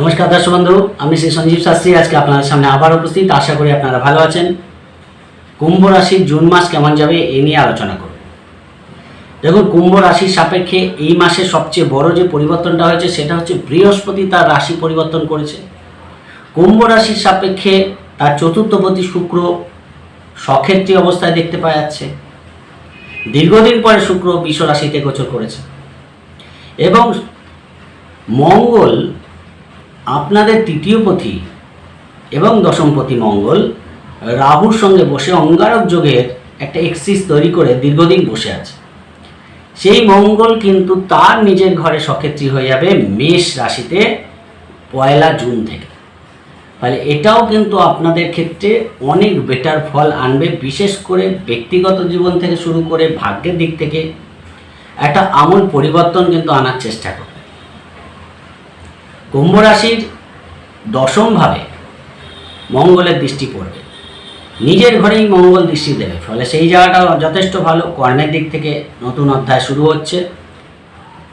নমস্কার দর্শক বন্ধু, আমি শ্রী সঞ্জীব শাস্ত্রী। আজকে আপনাদের সামনে আবার উপস্থিত। আশা করি আপনারা ভালো আছেন। কুম্ভ রাশির জুন মাস কেমন যাবে এই নিয়ে আলোচনা করব। দেখুন, কুম্ভ রাশির সাপেক্ষে এই মাসে সবচেয়ে বড় যে পরিবর্তনটা হয়েছে, সেটা হচ্ছে বৃহস্পতি তার রাশি পরিবর্তন করেছে। কুম্ভ রাশির সাপেক্ষে তার চতুর্থপতি শুক্র সক্ষেত্রী অবস্থায় দেখতে পাওয়া যাচ্ছে। দীর্ঘদিন পরে শুক্র বিশ্ব রাশিতে গোচর করেছে। এবং মঙ্গল আপনাদের তৃতীয় পথি এবং দশমপতি মঙ্গল, রাহুর সঙ্গে বসে অঙ্গারক যোগের একটা এক্সিস তৈরি করে দীর্ঘদিন বসে আছে। সেই মঙ্গল কিন্তু তার নিজের ঘরে সক্ষেত্রী হয়ে যাবে মেষ রাশিতে পয়লা জুন থেকে। ফলে এটাও কিন্তু আপনাদের ক্ষেত্রে অনেক বেটার ফল আনবে, বিশেষ করে ব্যক্তিগত জীবন থেকে শুরু করে ভাগ্যের দিক থেকে। একটা আমূল পরিবর্তন কিন্তু আনার চেষ্টা করবে। কুম্ভ রাশির দশমভাবে মঙ্গলের দৃষ্টি পড়বে। নিজের ঘরেই মঙ্গল দৃষ্টি দেবে, ফলে সেই জায়গাটা যথেষ্ট ভালো। কর্মের দিক থেকে নতুন অধ্যায় শুরু হচ্ছে।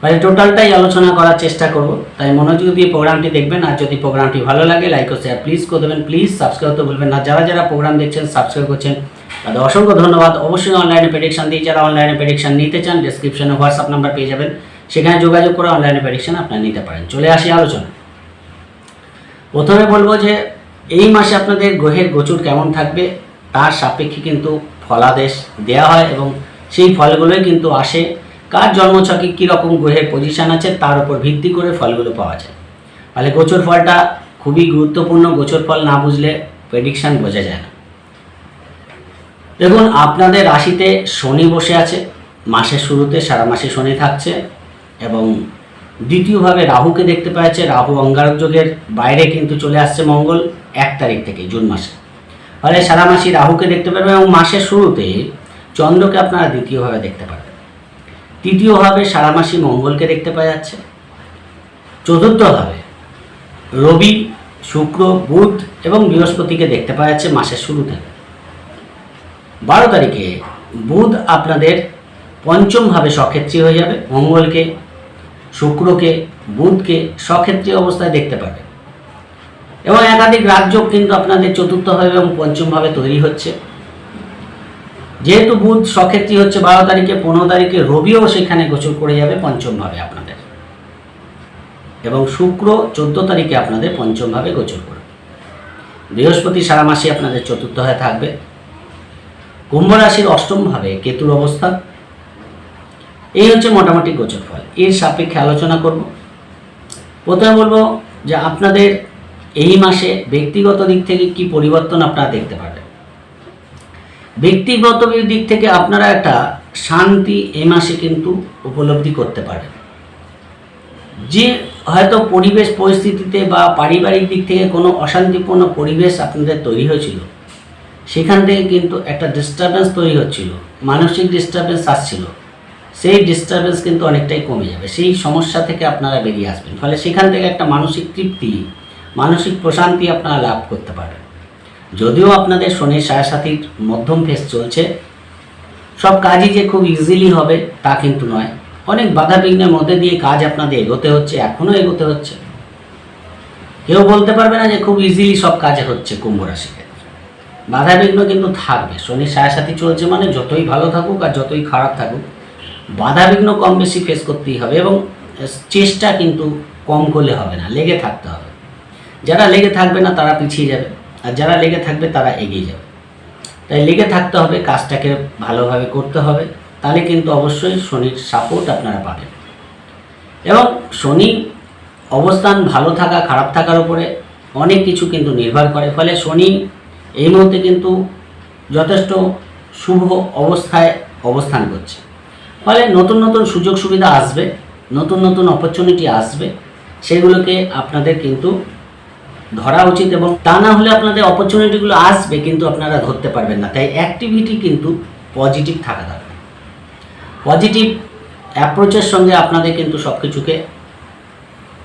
ফলে টোটালটাই আলোচনা করার চেষ্টা করব। তাই মনোযোগ দিয়ে প্রোগ্রামটি দেখবেন, আর যদি প্রোগ্রামটি ভালো লাগে, লাইক ও শেয়ার প্লিজ করে দেবেন। প্লিজ সাবস্ক্রাইব করতে বলবেন না। যারা যারা প্রোগ্রাম দেখছেন সাবস্ক্রাইব করছেন, তাদের অসংখ্য ধন্যবাদ। অবশ্যই অনলাইনে প্রেডিকশন দিই। যারা অনলাইনে প্রেডিকশন নিতে চান ডিসক্রিপশনে হোয়াটসঅ্যাপ নাম্বার পেয়ে যাবেন। সেখানে যোগাযোগ করে অনলাইনে প্রেডিকশন আপনারা নিতে পারেন। চলে আসি আলোচনা প্রথমে বলব যে এই মাসে আপনাদের গ্রহের গোচর কেমন থাকবে, তার সাপেক্ষে কিন্তু ফলাদেশ দেওয়া হয় এবং সেই ফলগুলোই কিন্তু আসে। কার জন্মছকে কীরকম গ্রহের পজিশন আছে, তার উপর ভিত্তি করে ফলগুলো পাওয়া যায়। ফলে গোচর ফলটা খুবই গুরুত্বপূর্ণ, গোচর ফল না বুঝলে প্রেডিকশান বোঝা যায় না। দেখুন, আপনাদের রাশিতে শনি বসে আছে, মাসের শুরুতে সারা মাসে শনি থাকছে এবং দ্বিতীয়ভাবে রাহুকে দেখতে পাওয়া যাচ্ছে রাহু অঙ্গারক যোগের বাইরে কিন্তু চলে আসছে মঙ্গল এক তারিখ থেকে, জুন মাসে। ফলে সারা মাসে রাহুকে দেখতে পারবেন এবং মাসের শুরুতে চন্দ্রকে আপনারা দ্বিতীয়ভাবে দেখতে পারবেন। তৃতীয়ভাবে সারা মাসি মঙ্গলকে দেখতে পাওয়া যাচ্ছে। চতুর্থভাবে রবি, শুক্র, বুধ এবং বৃহস্পতিকে দেখতে পাওয়া যাচ্ছে মাসের শুরু থেকে বারো তারিখে বুধ আপনাদের পঞ্চমভাবে সক্ষেত্রী হয়ে যাবে। মঙ্গলকে শুক্রকে, বুধকে সক্ষেত্রী অবস্থায় দেখতে পাবে। এবং একাধিক রাজ্য কিন্তু আপনাদের চতুর্থভাবে এবং পঞ্চমভাবে তৈরি হচ্ছে। যেহেতু বুধ সক্ষেত্রী হচ্ছে বারো তারিখে, পনেরো তারিখে রবিও সেখানে গোচর করে যাবে পঞ্চমভাবে আপনাদের। এবং শুক্র চোদ্দ তারিখে আপনাদের পঞ্চমভাবে গোচর করবে। বৃহস্পতি সারা মাসে আপনাদের চতুর্থ হয়ে থাকবে। কুম্ভ রাশির অষ্টমভাবে কেতুর অবস্থান। এই হচ্ছে মোটামুটি গোচর ফল। এর সাপেক্ষে আলোচনা করব। প্রথমে বলব যে আপনাদের এই মাসে ব্যক্তিগত দিক থেকে কি পরিবর্তন আপনারা দেখতে পাবেন ব্যক্তিগত দিক থেকে আপনারা একটা শান্তি এই মাসে কিন্তু উপলব্ধি করতে পারেন যে হয়তো পরিবেশ পরিস্থিতিতে বা পারিবারিক দিক থেকে কোনো অশান্তিপূর্ণ পরিবেশ আপনাদের তৈরি হয়েছিল, সেখান থেকে কিন্তু একটা ডিস্টারবেন্স তৈরি হচ্ছিল, মানসিক ডিস্টারবেন্স আসছিল। সেই ডিস্টারবেন্স কিন্তু অনেকটাই কমে যাবে। সেই সমস্যা থেকে আপনারা বেরিয়ে আসবেন। ফলে সেখান থেকে একটা মানসিক তৃপ্তি, মানসিক প্রশান্তি আপনারা লাভ করতে পারবেন। যদিও আপনাদের শনির সাথীর মধ্যম ফেস চলছে, সব কাজই যে খুব ইজিলি হবে তা কিন্তু নয়। অনেক বাধা বিঘ্নের মধ্যে দিয়ে কাজ আপনাদের এগোতে হচ্ছে এখনও এগোতে হচ্ছে। কেউ বলতে পারবে না যে খুব ইজিলি সব কাজে হচ্ছে কুম্ভ রাশিতে বাধা বিঘ্ন কিন্তু থাকবে। শনির সাথী চলছে মানে যতই ভালো থাকুক আর যতই খারাপ থাকুক বাধা বিঘ্ন কম বেশি ফেস করতেই হবে এবং চেষ্টা কিন্তু কম করলে হবে না, লেগে থাকতে হবে। যারা লেগে থাকবে না, তারা পিছিয়ে যাবে। আর যারা লেগে থাকবে, তারা এগিয়ে যাবে। তাই লেগে থাকতে হবে, কাজটাকে ভালোভাবে করতে হবে। তাহলে কিন্তু অবশ্যই শনির সাপোর্ট আপনারা পাবেন। এবং শনি অবস্থান ভালো থাকা, খারাপ থাকার উপরে অনেক কিছু কিন্তু নির্ভর করে। ফলে শনি এই মুহূর্তে কিন্তু যথেষ্ট শুভ অবস্থায় অবস্থান করছে। ফলে নতুন নতুন সুযোগ সুবিধা আসবে, নতুন নতুন অপরচুনিটি আসবে। সেগুলোকে আপনাদের কিন্তু ধরা উচিত এবং তা না হলে আপনাদের অপরচুনিটিগুলো আসবে কিন্তু আপনারা ধরতে পারবেন না। তাই অ্যাক্টিভিটি কিন্তু পজিটিভ থাকা দরকার। পজিটিভ অ্যাপ্রোচের সঙ্গে আপনাদের কিন্তু সব কিছুকে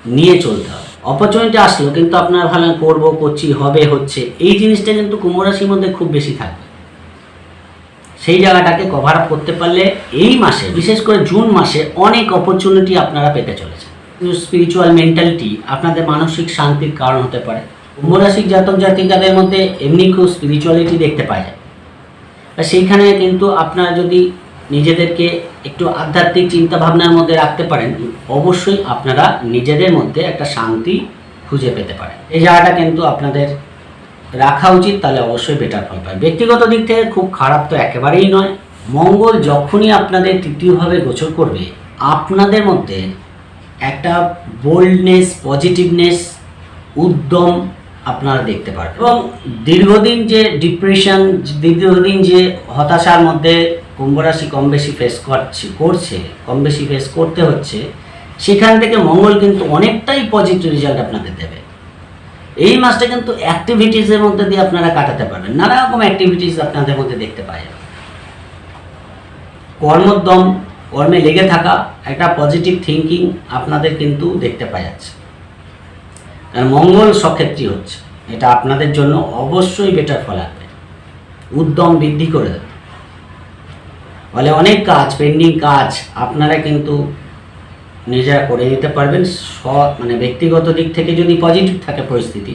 নিয়ে চলতে হবে। অপরচুনিটি আসলো কিন্তু আপনারা ভালো করব, করছি, হবে, হচ্ছে। এই জিনিসটা কিন্তু কুম্ভ মধ্যে খুব বেশি থাকবে সেই জায়গাটাকে কভার আপ করতে পারলে এই মাসে, বিশেষ করে জুন মাসে অনেক অপরচুনিটি আপনারা পেতে চলেছেন। স্পিরিচুয়াল মেন্টালিটি আপনাদের মানসিক শান্তির কারণ হতে পারে। কুম্ভরাশিক জাতক জাতিকাদের মধ্যে এমনি খুব স্পিরিচুয়ালিটি দেখতে পাওয়া যায় সেইখানে কিন্তু আপনারা যদি নিজেদেরকে একটু আধ্যাত্মিক চিন্তা ভাবনার মধ্যে রাখতে পারেন, অবশ্যই আপনারা নিজেদের মধ্যে একটা শান্তি খুঁজে পেতে পারেন। এই জায়গাটা কিন্তু আপনাদের রাখা উচিত, তাহলে অবশ্যই বেটার ফল পায় ব্যক্তিগত দিক থেকে খুব খারাপ তো একেবারেই নয়। মঙ্গল যখনই আপনাদের তৃতীয়ভাবে গোচর করবে, আপনাদের মধ্যে একটা বোল্ডনেস পজিটিভনেস উদ্যম আপনারা দেখতে পারবেন। এবং দীর্ঘদিন যে ডিপ্রেশন দীর্ঘদিন যে হতাশার মধ্যে কুম্ভরাশি কম বেশি ফেস করছে করছে, কম বেশি ফেস করতে হচ্ছে, সেখান থেকে মঙ্গল কিন্তু অনেকটাই পজিটিভ রেজাল্ট আপনাদের দেবে। এই মাসটা কিন্তু অ্যাক্টিভিটিসের মধ্যে দিয়ে আপনারা কাটাতে পারবেন। নানা রকম অ্যাক্টিভিটিস আপনাদের মধ্যে দেখতে পাওয়া যাবে কর্মোদ্যম, কর্মে লেগে থাকা, একটা পজিটিভ থিঙ্কিং আপনাদের কিন্তু দেখতে পাওয়া যাচ্ছে মঙ্গল সক্ষেত্রী হচ্ছে। এটা আপনাদের জন্য অবশ্যই বেটার ফল আসবে উদ্যম বৃদ্ধি করে দেবে। ফলে অনেক কাজ পেন্ডিং কাজ, আপনারা কিন্তু নিজেরা করে নিতে পারবেন স মানে ব্যক্তিগত দিক থেকে যদি পজিটিভ থাকে পরিস্থিতি,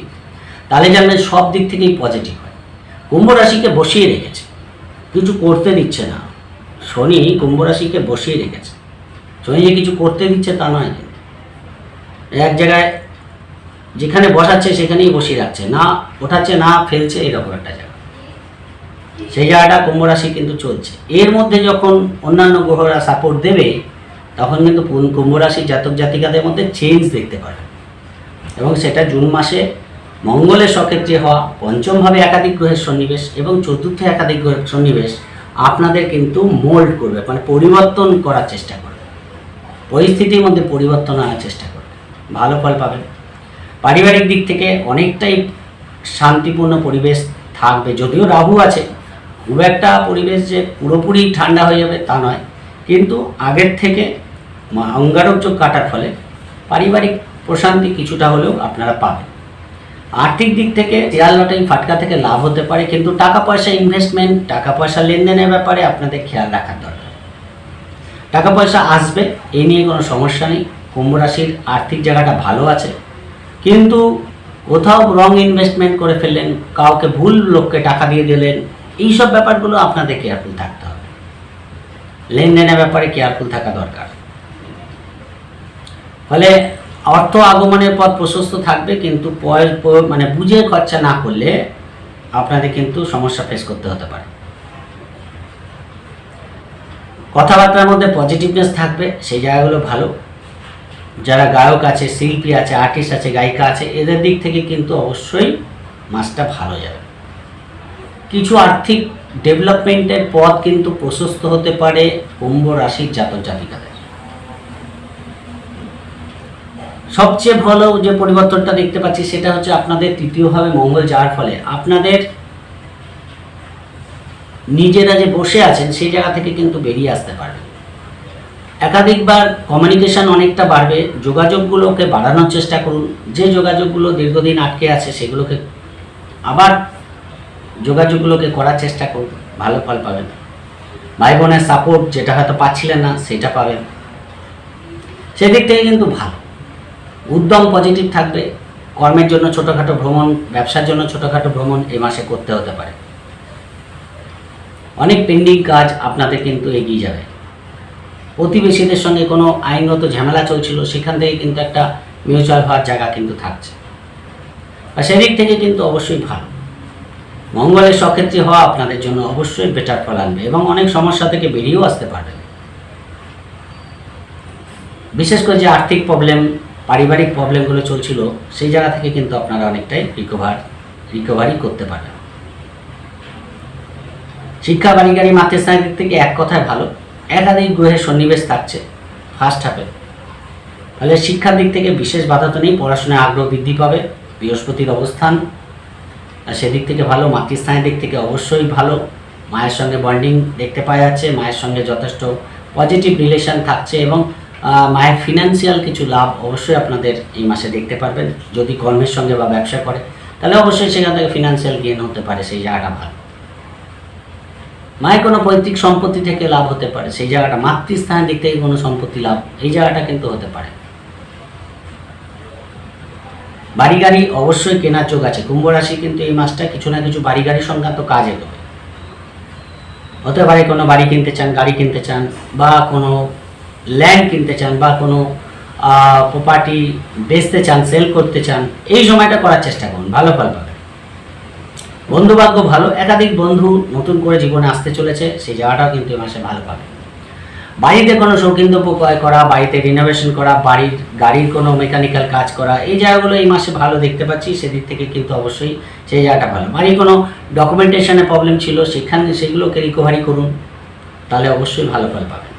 তাহলে জানবেন সব দিক থেকেই পজিটিভ হয়। কুম্ভ রাশিকে বসিয়ে রেখেছে, কিছু করতে দিচ্ছে না। শনি কুম্ভ রাশিকে বসিয়ে রেখেছে। শনি যে কিছু করতে দিচ্ছে তা নয় এক জায়গায় যেখানে বসাচ্ছে সেখানেই বসিয়ে রাখছে, না ওঠাচ্ছে, না ফেলছে, এরকম একটা জায়গা। সেই জায়গাটা কুম্ভ রাশি কিন্তু চলছে। এর মধ্যে যখন অন্যান্য গ্রহরা সাপোর্ট দেবে তখন কিন্তু কুম- কুম্ভ রাশির জাতক জাতিকাদের মধ্যে চেঞ্জ দেখতে পারে এবং সেটা জুন মাসে মঙ্গলের সক্ষেত্রে হওয়া পঞ্চমভাবে একাধিক গ্রহের সন্নিবেশ এবং চতুর্থ একাধিক গ্রহের সন্নিবেশ আপনাদের কিন্তু মোল্ড করবে মানে পরিবর্তন করার চেষ্টা করবে। পরিস্থিতির মধ্যে পরিবর্তন আনার চেষ্টা করবে। ভালো ফল পাবেন। পারিবারিক দিক থেকে অনেকটাই শান্তিপূর্ণ পরিবেশ থাকবে। যদিও রাহু আছে, খুব একটা পরিবেশ যে পুরোপুরি ঠান্ডা হয়ে যাবে তা নয়। কিন্তু আগের থেকে অঙ্গারক যোগ কাটার ফলে পারিবারিক প্রশান্তি কিছুটা হলেও আপনারা পাবেন। আর্থিক দিক থেকে শেয়ার লটারি ফাটকা থেকে লাভ হতে পারে, কিন্তু টাকা পয়সা ইনভেস্টমেন্ট টাকা পয়সা লেনদেনের ব্যাপারে আপনাদের খেয়াল রাখার দরকার। টাকা পয়সা আসবে এই নিয়ে কোনো সমস্যা নেই। কুম্ভ রাশির আর্থিক জায়গাটা ভালো আছে, কিন্তু কোথাও রং ইনভেস্টমেন্ট করে ফেললেন, কাউকে ভুল লোককে টাকা দিয়ে দিলেন, এইসব ব্যাপারগুলো আপনাদের কেয়ারফুল থাকতে হবে। লেনদেনের ব্যাপারে কেয়ারফুল থাকা দরকার। ফলে অর্থ আগমনের পথ প্রশস্ত থাকবে, কিন্তু মানে বুঝে খরচা না করলে আপনাদের কিন্তু সমস্যা ফেস করতে হতে পারে। কথাবার্তার মধ্যে পজিটিভনেস থাকবে, সেই জায়গাগুলো ভালো। যারা গায়ক আছে, শিল্পী আছে আর্টিস্ট আছে, গায়িকা আছে, এদের দিক থেকে কিন্তু অবশ্যই মাসটা ভালো যাবে। কিছু আর্থিক ডেভেলপমেন্টের পথ কিন্তু প্রশস্ত হতে পারে, কুম্ভ রাশির জাতক জাতিকাদের। সবচেয়ে ভালো যে পরিবর্তনটা দেখতে পাচ্ছি সেটা হচ্ছে আপনাদের তৃতীয়ভাবে মঙ্গল যাওয়ার ফলে। আপনাদের নিজেরা যে বসে আছেন সেই জায়গা থেকে কিন্তু বেরিয়ে আসতে পারবেন। একাধিকবার কমিউনিকেশন অনেকটা বাড়বে। যোগাযোগগুলোকে বাড়ানোর চেষ্টা করুন। যে যোগাযোগগুলো দীর্ঘদিন আটকে আছে সেগুলোকে আবার যোগাযোগগুলোকে করার চেষ্টা করুন। ভালো ফল পাবেন। ভাই বোনের সাপোর্ট যেটা হয়তো পাচ্ছিলেন না, সেটা পাবেন। সেদিক থেকে কিন্তু ভালো। উদ্যম পজিটিভ থাকবে, কর্মের জন্য ছোটোখাটো ভ্রমণ, ব্যবসার জন্য ছোটোখাটো ভ্রমণ এই মাসে করতে হতে পারে। অনেক পেন্ডিং কাজ আপনাদের কিন্তু এগিয়ে যাবে। প্রতিবেশীদের সঙ্গে কোনো আইনগত ঝামেলা চলছিল, সেখান থেকে কিন্তু একটা মিউচুয়াল হওয়ার জায়গা কিন্তু থাকছে। আর সেদিক থেকে কিন্তু অবশ্যই ভালো। মঙ্গলের সক্ষেত্রে হওয়া আপনাদের জন্য অবশ্যই বেটার ফল আনবে এবং অনেক সমস্যা থেকে বেরিয়েও আসতে পারবেন বিশেষ করে যে আর্থিক প্রবলেম পারিবারিক প্রবলেমগুলো চলছিল, সেই জায়গা থেকে কিন্তু আপনারা অনেকটাই রিকভার রিকভারি করতে পারবেন শিক্ষা বাণিজ্যারি মাতৃস্থানের দিক থেকে এক কথায় ভালো, একাধিক গ্রহের সন্নিবেশ থাকছে ফার্স্ট হাফে ফলে শিক্ষার দিক থেকে বিশেষ বাধা তো নেই, পড়াশোনায় আগ্রহ বৃদ্ধি পাবে, বৃহস্পতির অবস্থান। আর সেদিক থেকে ভালো মাতৃস্থানের দিক থেকে অবশ্যই ভালো। মায়ের সঙ্গে বন্ডিং দেখতে পাওয়া যাচ্ছে, মায়ের সঙ্গে যথেষ্ট পজিটিভ রিলেশন থাকছে এবং মায়ের ফিনান্সিয়াল কিছু লাভ অবশ্যই আপনাদের এই মাসে দেখতে পারবেন। যদি কর্মের সঙ্গে বা ব্যবসা করে, তাহলে অবশ্যই সেখান থেকে ফিনান্সিয়াল গেন হতে পারে, সেই জায়গাটা ভালো। মায়ের কোনো পৈতৃক সম্পত্তি থেকে লাভ হতে পারে, সেই জায়গাটা মাতৃস্থানের দিক থেকে কোনো সম্পত্তি লাভ, এই জায়গাটা কিন্তু হতে পারে। বাড়ি গাড়ি অবশ্যই কেনার চোখ আছে। কুম্ভ রাশি কিন্তু এই মাসটা কিছু না কিছু বাড়ি গাড়ি সংক্রান্ত কাজ এগোবে হতে পারে কোনো বাড়ি কিনতে চান, গাড়ি কিনতে চান, বা কোনো ল্যান্ড কিনতে চান বা কোনো প্রপার্টি বেচতে চান সেল করতে চান, এই সময়টা করার চেষ্টা করুন, ভালো ফল পাবেন। বন্ধুভাগ্য ভালো, একাধিক বন্ধু নতুন করে জীবনে আসতে চলেছে, সেই জায়গাটাও কিন্তু এই মাসে ভালো পাবে বাড়িতে কোনো শৌখিন দ্রব্য ক্রয় করা, বাড়িতে রিনোভেশন করা, বাড়ির, গাড়ির কোনো মেকানিক্যাল কাজ করা, এই জায়গাগুলো এই মাসে ভালো দেখতে পাচ্ছি, সেদিক থেকে কিন্তু অবশ্যই সেই জায়গাটা ভালো। বাড়ির কোনো ডকুমেন্টেশনের প্রবলেম ছিল, সেখানে সেগুলোকে রিকভারি করুন, তাহলে অবশ্যই ভালো ফল পাবেন।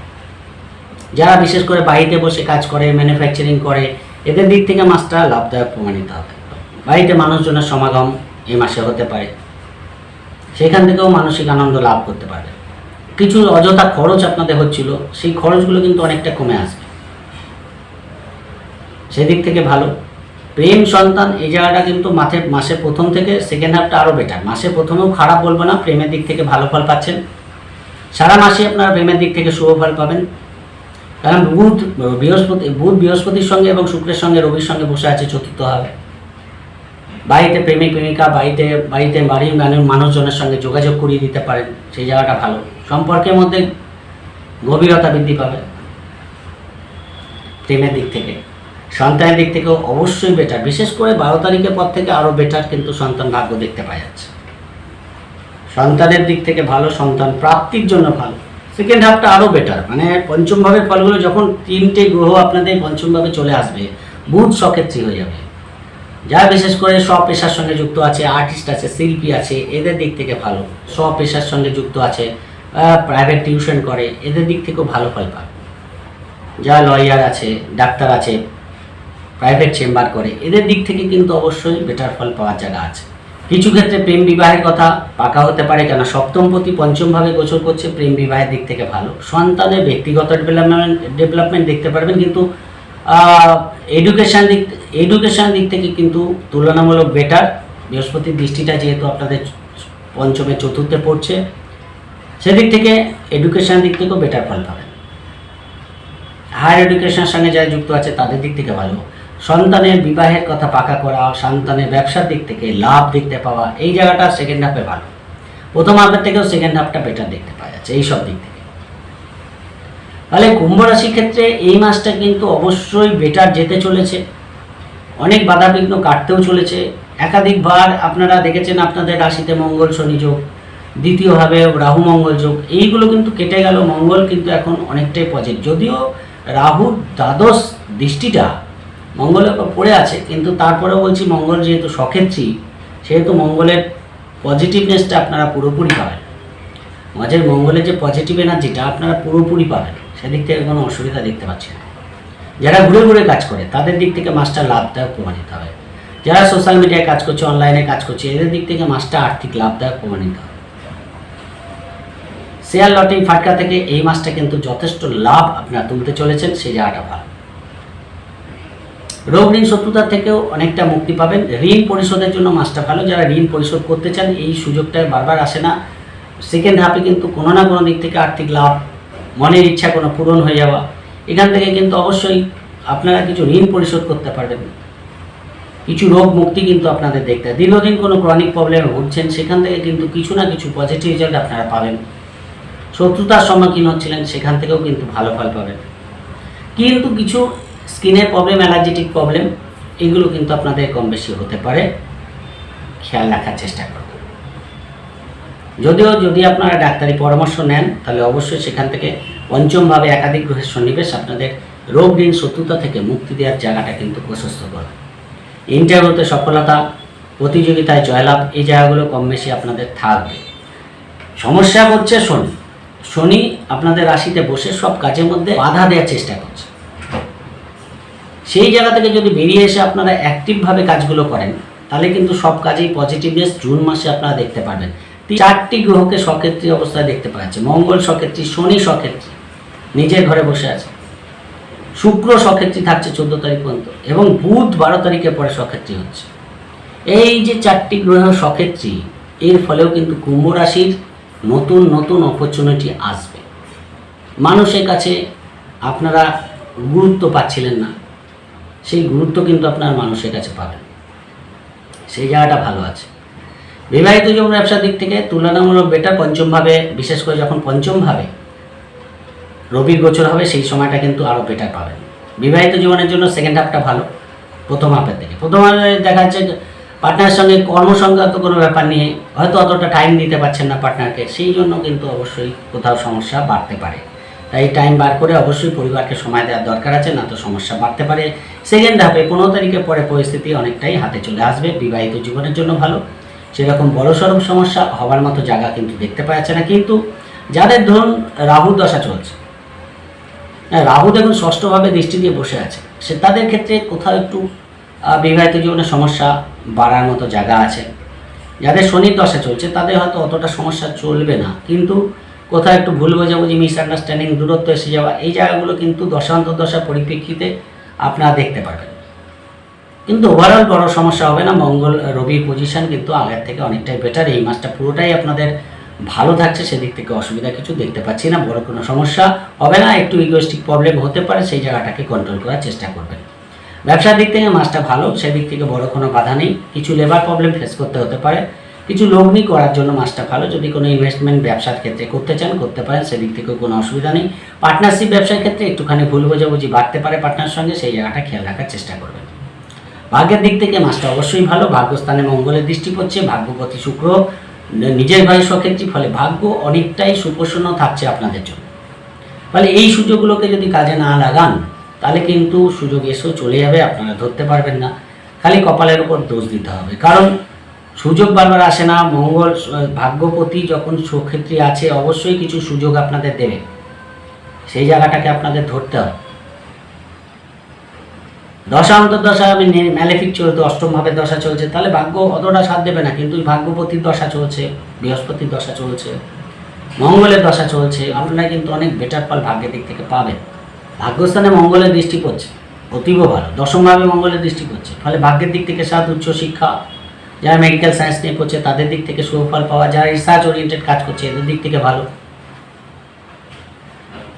যারা বিশেষ করে বাড়িতে বসে কাজ করে ম্যানুফ্যাকচারিং করে, এদের দিক থেকে মাসটা লাভদায়ক প্রমাণিত হবে। বাড়িতে মানুষজনের সমাগম এই মাসে হতে পারে। সেখান থেকেও মানসিক আনন্দ লাভ করতে পারে কিছু অযথা খরচ আপনাদের হচ্ছিল, সেই খরচগুলো কিন্তু অনেকটা কমে আসবে। সেদিক থেকে ভালো। প্রেম সন্তান, এই জায়গাটা কিন্তু মাঠে, মাসে প্রথম থেকে সেকেন্ড হাফটা আরও বেটার মাসে প্রথমেও খারাপ বলব না, প্রেমের দিক থেকে ভালো ফল পাচ্ছেন। সারা মাসে আপনারা প্রেমের দিক থেকে শুভ ফল পাবেন। কারণ বুধ, বৃহস্পতি, বুধ বৃহস্পতির সঙ্গে এবং শুক্রের সঙ্গে রবির সঙ্গে বসে আছে চতুর্থ হবে। বাড়িতে প্রেমিক, প্রেমিকা, বাড়িতে বাড়িতে বাড়ির মানুষ মানুষজনের সঙ্গে যোগাযোগ করিয়ে দিতে পারেন, সেই জায়গাটা ভালো। সম্পর্কের মধ্যে গভীরতা বৃদ্ধি পাবে। প্রেমের দিক থেকে, সন্তানের দিক থেকেও অবশ্যই বেটার বিশেষ করে বারো তারিখের পর থেকে আরও বেটার কিন্তু সন্তান ভাগ্য দেখতে পাওয়া যাচ্ছে। সন্তানের দিক থেকে ভালো, সন্তান প্রাপ্তির জন্য ভালো। সেকেন্ড হাফটা আরও বেটার মানে পঞ্চম ভাবের ফলগুলো যখন তিনটে গ্রহ আপনাদের পঞ্চমভাবে চলে আসবে বুধ সক্ষেত্রী হয়ে যাবে। যা বিশেষ করে সব পেশার সঙ্গে যুক্ত আছে আর্টিস্ট আছে, শিল্পী আছে, এদের দিক থেকে ভালো। সব পেশার সঙ্গে যুক্ত আছে প্রাইভেট টিউশন করে, এদের দিক থেকেও ভালো ফল পাবে যা লয়ার আছে, ডাক্তার আছে প্রাইভেট চেম্বার করে, এদের দিক থেকে কিন্তু অবশ্যই বেটার ফল পাওয়ার জায়গা আছে। কিছু ক্ষেত্রে প্রেম বিবাহের কথা পাকা হতে পারে কেন সপ্তমপতি পঞ্চমভাবে গোচর করছে, প্রেম বিবাহের দিক থেকে ভালো। সন্তানের ব্যক্তিগত ডেভেলপমেন্ট ডেভেলপমেন্ট দেখতে পারবেন, কিন্তু এডুকেশান দিক এডুকেশান দিক থেকে কিন্তু তুলনামূলক বেটার বৃহস্পতির দৃষ্টিটা যেহেতু আপনাদের পঞ্চমে, চতুর্থে পড়ছে, সেদিক থেকে এডুকেশান দিক থেকেও বেটার ফল পাবেন। হায়ার এডুকেশনের সঙ্গে যারা যুক্ত আছে, তাদের দিক থেকে ভালো। সন্তানের বিবাহের কথা পাকা করা, সন্তানের ব্যবসার দিক থেকে লাভ দেখতে পাওয়া, এই জায়গাটা সেকেন্ড হাফে ভালো। প্রথম হাফের থেকেও সেকেন্ড হাফটা বেটার দেখতে পাওয়া যাচ্ছে, এই সব দিক থেকে। তাহলে কুম্ভ রাশির ক্ষেত্রে এই মাসটা কিন্তু অবশ্যই বেটার যেতে চলেছে। অনেক বাধাবিঘ্ন কাটতেও চলেছে। একাধিকবার আপনারা দেখেছেন আপনাদের রাশিতে মঙ্গল, শনি যোগ দ্বিতীয়ভাবে রাহু, মঙ্গল যোগ, এইগুলো কিন্তু কেটে গেল। মঙ্গল কিন্তু এখন অনেকটাই পজিটিভ যদিও রাহুর দ্বাদশ দৃষ্টিটা মঙ্গলের উপর পড়ে আছে, কিন্তু তারপরেও বলছি মঙ্গল যেহেতু সক্ষেত্রী, সেহেতু মঙ্গলের পজিটিভনেসটা আপনারা পুরোপুরি পাবেন। মাঝের মঙ্গলের যে পজিটিভ এনার্জিটা আপনারা পুরোপুরি পাবেন, সেদিক থেকে কোনো অসুবিধা দেখতে পাচ্ছি না। যারা ঘুরে ঘুরে কাজ করে, তাদের দিক থেকে মাসটা লাভদায়ক প্রমাণিত হবে। যারা সোশ্যাল মিডিয়ায় কাজ করছে অনলাইনে কাজ করছে, এদের দিক থেকে মাসটা আর্থিক লাভদায়ক প্রমাণিত হবে। শেয়ার লটারি ফাটকা থেকে এই মাসটা কিন্তু যথেষ্ট লাভ আপনারা তুলতে চলেছেন সেই জায়গাটা ভালো। রোগ ঋণ শত্রুতা থেকেও অনেকটা মুক্তি পাবেন। ঋণ পরিশোধের জন্য মাসটা ভালো। যারা ঋণ পরিশোধ করতে চান, এই সুযোগটা বারবার আসে না। সেকেন্ড হাফে কিন্তু কোনো না কোনো দিক থেকে আর্থিক লাভ, মনের ইচ্ছা কোনো পূরণ হয়ে যাওয়া। এখান থেকে কিন্তু অবশ্যই আপনারা কিছু ঋণ পরিশোধ করতে পারবেন। কিছু রোগ মুক্তি কিন্তু আপনাদের দেখতে দীর্ঘদিন কোনো ক্রনিক প্রবলেমে ভুগছেন, সেখান থেকে কিন্তু কিছু না কিছু পজিটিভ রেজাল্ট আপনারা পাবেন। শত্রুতার সম্মুখীন হচ্ছিলেন, সেখান থেকেও কিন্তু ভালো ফল পাবেন। কিন্তু কিছু স্কিনের প্রবলেম, অ্যালার্জেটিক প্রবলেম, এগুলো কিন্তু আপনাদের কম বেশি হতে পারে। খেয়াল রাখার চেষ্টা করবেন যদিও যদি আপনারা ডাক্তারি পরামর্শ নেন, তাহলে অবশ্যই সেখান থেকে পঞ্চমভাবে একাধিক গ্রহের সন্নিবেশ আপনাদের রোগ ঋণ শত্রুতা থেকে মুক্তি দেওয়ার জায়গাটা কিন্তু প্রশস্ত করবে ইন্টারভিউতে সফলতা, প্রতিযোগিতায় জয়লাভ, এই জায়গাগুলো কম বেশি আপনাদের থাকবে। সমস্যা হচ্ছে শনি। শনি আপনাদের রাশিতে বসে সব কাজের মধ্যে বাধা দেওয়ার চেষ্টা করছে সেই জায়গা থেকে যদি বেরিয়ে এসে আপনারা অ্যাক্টিভভাবে কাজগুলো করেন, তাহলে কিন্তু সব কাজেই পজিটিভনেস জুন মাসে আপনারা দেখতে পারবেন। চারটি গ্রহকে সক্ষেত্রী অবস্থায় দেখতে পাওয়া যাচ্ছে। মঙ্গল সক্ষেত্রী, শনি সক্ষেত্রী, নিজের ঘরে বসে আছে। শুক্র সক্ষেত্রী থাকছে চোদ্দ তারিখ পর্যন্ত এবং বুধ বারো তারিখের পরে সক্ষেত্রী হচ্ছে। এই যে চারটি গ্রহ সক্ষেত্রী, এর ফলেও কিন্তু কুম্ভ রাশির নতুন নতুন অপরচুনিটি আসবে। মানুষের কাছে আপনারা গুরুত্ব পাচ্ছিলেন না। সেই গুরুত্ব কিন্তু আপনার মানুষের কাছে পাবেন। সেই জায়গাটা ভালো আছে। বিবাহিত জীবন ব্যবসার দিক থেকে তুলনামূলক বেটার পঞ্চমভাবে, বিশেষ করে যখন পঞ্চমভাবে রবি গোচর হবে, সেই সময়টা কিন্তু আরও বেটার পাবেন। বিবাহিত জীবনের জন্য সেকেন্ড হাফটা ভালো, প্রথম হাফের থেকে প্রথম হাফে দেখা যাচ্ছে পার্টনারের সঙ্গে কর্মসংক্রান্ত কোনো ব্যাপার নিয়ে হয়তো অতটা টাইম দিতে পারছেন না পার্টনারকে সেই জন্য কিন্তু অবশ্যই কোথাও সমস্যা বাড়তে পারে। তাই টাইম বার করে অবশ্যই পরিবারকে সময় দেওয়ার দরকার আছে না তো সমস্যা বাড়তে পারে। সেকেন্ড হাফে পনেরো তারিখের পরে পরিস্থিতি অনেকটাই হাতে চলে আসবে বিবাহিত জীবনের জন্য ভালো। সেরকম বড়সড় সমস্যা হবার মতো জায়গা কিন্তু দেখতে পাওয়া যাচ্ছে না। কিন্তু যাদের ধরুন রাহু দশা চলছে হ্যাঁ, রাহু দেখুন ষষ্ঠভাবে দৃষ্টি দিয়ে বসে আছে। সে তাদের ক্ষেত্রে কোথাও একটু বিবাহিত জীবনে সমস্যা বাড়ার মতো জায়গা আছে। যাদের শনির দশা চলছে তাদের হয়তো অতটা সমস্যা চলবে না। কিন্তু কোথাও একটু ভুল বোঝাবুঝি মিসআন্ডারস্ট্যান্ডিং দূরত্ব এসে যাওয়া, এই জায়গাগুলো কিন্তু দশান্তর দশা পরিপ্রেক্ষিতে আপনারা দেখতে পারবেন। কিন্তু ওভারঅল বড় সমস্যা হবে না, মঙ্গল, রবি পজিশন কিন্তু আগের থেকে অনেকটাই বেটার এই মাসটা পুরোটাই আপনাদের ভালো থাকছে, সেদিক থেকে অসুবিধা কিছু দেখতে পাচ্ছি না, বড় কোনো সমস্যা হবে না, একটু ইগোস্টিক প্রবলেম হতে পারে, সেই জায়গাটাকে কন্ট্রোল করার চেষ্টা করবেন। ব্যবসার দিক থেকে মাসটা ভালো, সেদিক থেকে বড় কোনো বাধা নেই, কিছু লেবার প্রবলেম ফেস করতে হতে পারে। কিছু লগ্নি করার জন্য মাসটা ভালো। যদি কোনো ইনভেস্টমেন্ট ব্যবসার ক্ষেত্রে করতে চান, করতে পারেন, সেদিক থেকেও কোনো অসুবিধা নেই। পার্টনারশিপ ব্যবসার ক্ষেত্রে একটুখানি ভুল বোঝাবুঝি বাড়তে পারে পার্টনার সঙ্গে, সেই জায়গাটা খেয়াল রাখার চেষ্টা করবেন। ভাগ্যের দিক থেকে মাসটা অবশ্যই ভালো। ভাগ্যস্থানে মঙ্গলের দৃষ্টি পড়ছে, ভাগ্যপতি শুক্র নিজের ভাই সক্ষেত্রী ফলে ভাগ্য অনেকটাই সুপ্রসন্ন থাকছে আপনাদের জন্য। ফলে এই সুযোগগুলোকে যদি কাজে না লাগান, তাহলে কিন্তু সুযোগ এসেও চলে যাবে, আপনারা ধরতে পারবেন না। খালি কপালের উপর দোষ দিতে হবে। কারণ সুযোগ বারবার আসে না, মঙ্গল ভাগ্যপতি যখন সক্ষেত্রী আছে, অবশ্যই কিছু সুযোগ আপনাদের দেবে। সেই জায়গাটাকে আপনাদের ধরতে হবে। দশা অন্তর্দশা, আমি ম্যালেফিক চলতো, অষ্টম ভাবে দশা চলছে, তাহলে ভাগ্য অতটা সাথ দেবে না, কিন্তু ভাগ্যপতির দশা চলছে, বৃহস্পতির দশা চলছে, মঙ্গলের দশা চলছে, আপনারা কিন্তু অনেক বেটার ফল ভাগ্যের দিক থেকে পাবেন। ভাগ্যস্থানে মঙ্গলের দৃষ্টি পড়ছে, অতীব ভালো দশমভাবে মঙ্গলের দৃষ্টি পড়ছে, ফলে ভাগ্যের দিক থেকে সাত, উচ্চ শিক্ষা যারা মেডিকেল সায়েন্স নিয়ে পড়ছে তাদের দিক থেকে সুফল পাওয়া, যারা রিসার্চ ওরিয়েন্টেড কাজ করছে, এদের দিক থেকে ভালো।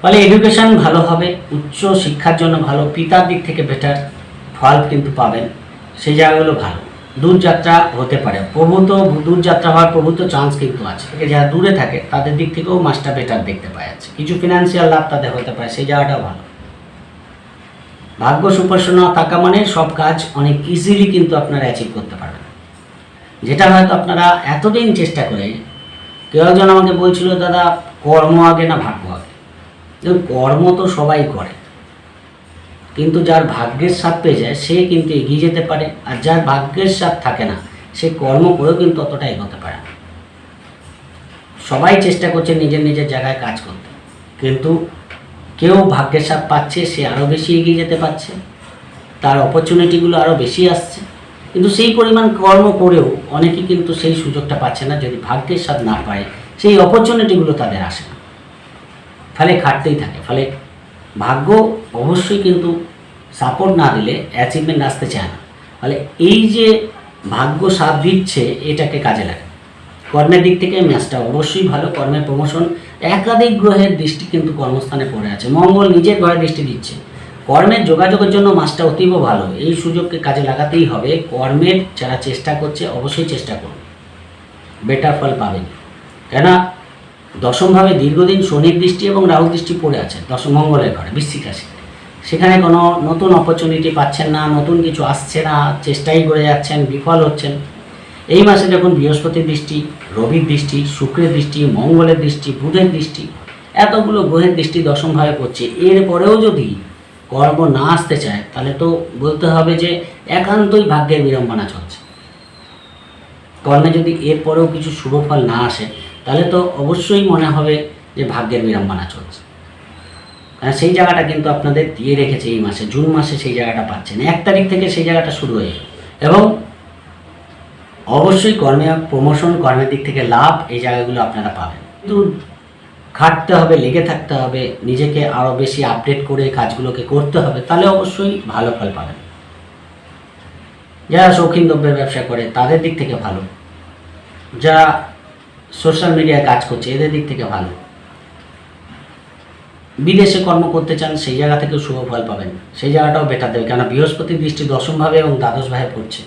ফলে এডুকেশন ভালো হবে, উচ্চ শিক্ষার জন্য ভালো, পিতার দিক থেকে বেটার ফল কিন্তু পাবেন। সেই জায়গাগুলো ভালো। দূরযাত্রা হতে পারে। প্রভূত, দূরযাত্রা হওয়ার প্রভূত চান্স কিন্তু আছে। যারা দূরে থাকে, তাদের দিক থেকেও মাসটা বেটার দেখতে পাওয়া যাচ্ছে। কিছু ফিনান্সিয়াল লাভ তাদের হতে পারে, সেই জায়গাটাও ভালো। ভাগ্য সুপ্রসন্ন থাকা মানে সব কাজ অনেক ইজিলি কিন্তু আপনারা অ্যাচিভ করতে পারবেন। যেটা হয়তো আপনারা এতদিন চেষ্টা করে কেউ একজন আমাকে বলছিল, দাদা, কর্ম আগে না ভাগ্য আগে? কর্ম তো সবাই করে। কিন্তু যার ভাগ্যের সাথ পেয়ে যায়, সে কিন্তু এগিয়ে যেতে পারে। আর যার ভাগ্যের সাথ থাকে না, সে কর্ম করেও কিন্তু অতটা এগোতে পারে না। সবাই চেষ্টা করছে নিজের নিজের জায়গায় কাজ করতে। কিন্তু কেউ ভাগ্যের সাথ পাচ্ছে, সে আরও বেশি এগিয়ে যেতে পারছে। তার অপরচুনিটিগুলো আরও বেশি আসছে। কিন্তু সেই পরিমাণ কর্ম করেও অনেকে কিন্তু সেই সুযোগটা পাচ্ছে না যদি ভাগ্যের স্বাদ না পায়, সেই অপরচুনিটিগুলো তাদের আসে না। ফলে খাটতেই থাকে। ফলে ভাগ্য অবশ্যই কিন্তু সাপোর্ট না দিলে অ্যাচিভমেন্ট আসতে চায় না। ফলে এই যে ভাগ্য সাথ দিচ্ছে, এটাকে কাজে লাগে। কর্মের দিক থেকে ম্যাচটা অবশ্যই ভালো। কর্মের প্রমোশন একাধিক গ্রহের দৃষ্টি কিন্তু কর্মস্থানে পড়ে আছে। মঙ্গল নিজের ঘরে দৃষ্টি দিচ্ছে। কর্মের যোগাযোগের জন্য মাসটা অতীব ভালো। এই সুযোগকে কাজে লাগাতেই হবে। কর্মের যারা চেষ্টা করছে, অবশ্যই চেষ্টা করুন বেটার ফল পাবেন। কেন দশমভাবে দীর্ঘদিন শনির দৃষ্টি এবং রাহু দৃষ্টি পড়ে আছে, দশম মঙ্গলের ঘরে, বৃশ্চিক রাশিতে। সেখানে কোনো নতুন অপরচুনিটি পাচ্ছেন না, নতুন কিছু আসছে না, চেষ্টাই করে যাচ্ছেন, বিফল হচ্ছেন। এই মাসে যখন বৃহস্পতির দৃষ্টি, রবির দৃষ্টি, শুক্রের দৃষ্টি, মঙ্গলের দৃষ্টি, বুধের দৃষ্টি, এতগুলো গ্রহের দৃষ্টি দশমভাবে পড়ছে। এরপরেও যদি কর্ম না আসতে চায়, তাহলে তো বলতে হবে যে একান্তই ভাগ্যের বিড়ম্বনা চলছে। কর্মে যদি এরপরেও কিছু শুভ ফল না আসে, তাহলে তো অবশ্যই মনে হবে যে ভাগ্যের বিড়ম্বনা চলছে। কারণ সেই জায়গাটা কিন্তু আপনাদের দিয়ে রেখেছে এই মাসে, জুন মাসে সেই জায়গাটা পাচ্ছেন, এক তারিখ থেকে সেই জায়গাটা শুরু হয়ে এবং অবশ্যই কর্মে প্রমোশন কর্মের দিক থেকে লাভ এই জায়গাগুলো আপনারা পাবেন। কিন্তু খাটতে হবে, লেগে থাকতে হবে, নিজেকে আরও বেশি আপডেট করে কাজগুলোকে করতে হবে, তাহলে অবশ্যই ভালো ফল পাবেন। যারা শৌখিন দ্রব্যের ব্যবসা করে, তাদের দিক থেকে ভালো। যারা সোশ্যাল মিডিয়ায় কাজ করছে, এদের দিক থেকে ভালো। বিদেশে কর্ম করতে চান, সেই জায়গা থেকেও শুভ ফল পাবেন। সেই জায়গাটাও বেটার দেবে কেন বৃহস্পতি দৃষ্টি দশমভাবে এবং দ্বাদশভাবে পড়ছে।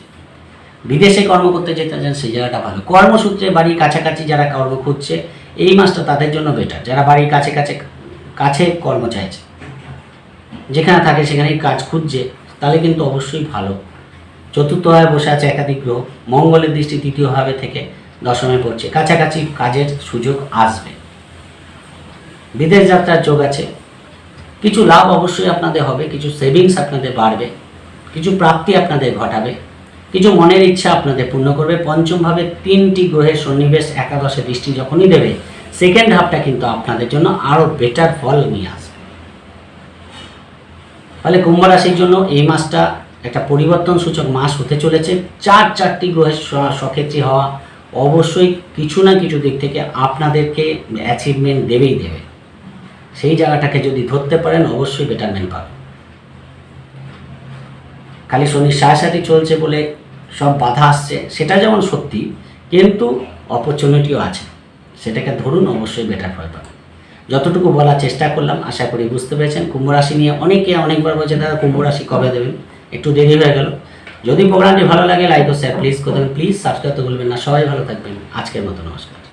বিদেশে কর্ম করতে যেতে চান, সেই জায়গাটা ভালো। কর্মসূত্রে বাড়ির কাছাকাছি যারা কর্ম খুঁজছে এই মাসটা তাদের জন্য বেটার যারা বাড়ির কাছে কাছে কাছে কর্ম চাইছে যেখানে থাকে সেখানেই কাজ খুঁজছে, তাহলে কিন্তু অবশ্যই ভালো। চতুর্থ ভাবে বসে আছে একাধিক গ্রহ, মঙ্গলের দৃষ্টি তৃতীয় ভাবে থেকে দশমে পড়ছে। কাছাকাছি কাজের সুযোগ আসবে। বিদেশ যাত্রার যোগ আছে। কিছু লাভ অবশ্যই আপনাদের হবে, কিছু সেভিংস আপনাদের বাড়বে, কিছু প্রাপ্তি আপনাদের ঘটাবে। কিছু মনের ইচ্ছা আপনাদের পূর্ণ করবে। পঞ্চমভাবে তিনটি গ্রহের সন্নিবেশ একাদশে দৃষ্টি যখনই দেবে সেকেন্ড হাফটা কিন্তু আপনাদের জন্য আরও বেটার ফল নিয়ে আসবে। ফলে কুম্ভ রাশির জন্য এই মাসটা একটা পরিবর্তন সূচক মাস হতে চলেছে। চার, চারটি গ্রহের সক্ষেত্রী হওয়া অবশ্যই কিছু না কিছু দিক থেকে আপনাদেরকে অ্যাচিভমেন্ট দেবেই দেবে। সেই জায়গাটাকে যদি ধরতে পারেন, অবশ্যই বেটারমেন্ট পাবেন। খালি শনির সাথে চলছে বলে সব বাধা আসছে, সেটা যেমন সত্যি, কিন্তু অপরচুনিটিও আছে। সেটাকে ধরুন, অবশ্যই বেটার ফল পাবেন যতটুকু বলার চেষ্টা করলাম, আশা করি বুঝতে পেরেছেন। কুম্ভ রাশি নিয়ে অনেকে অনেকবার বলছে, দাদা, কুম্ভ রাশি কবে দেবেন একটু দেরি হয়ে গেল। যদি প্রোগ্রামটি ভালো লাগে লাইক ও শেয়ার প্লিজ করে দেবেন। প্লিজ সাবস্ক্রাইব তো বলবেন না। সবাই ভালো থাকবেন। আজকের মতো নমস্কার।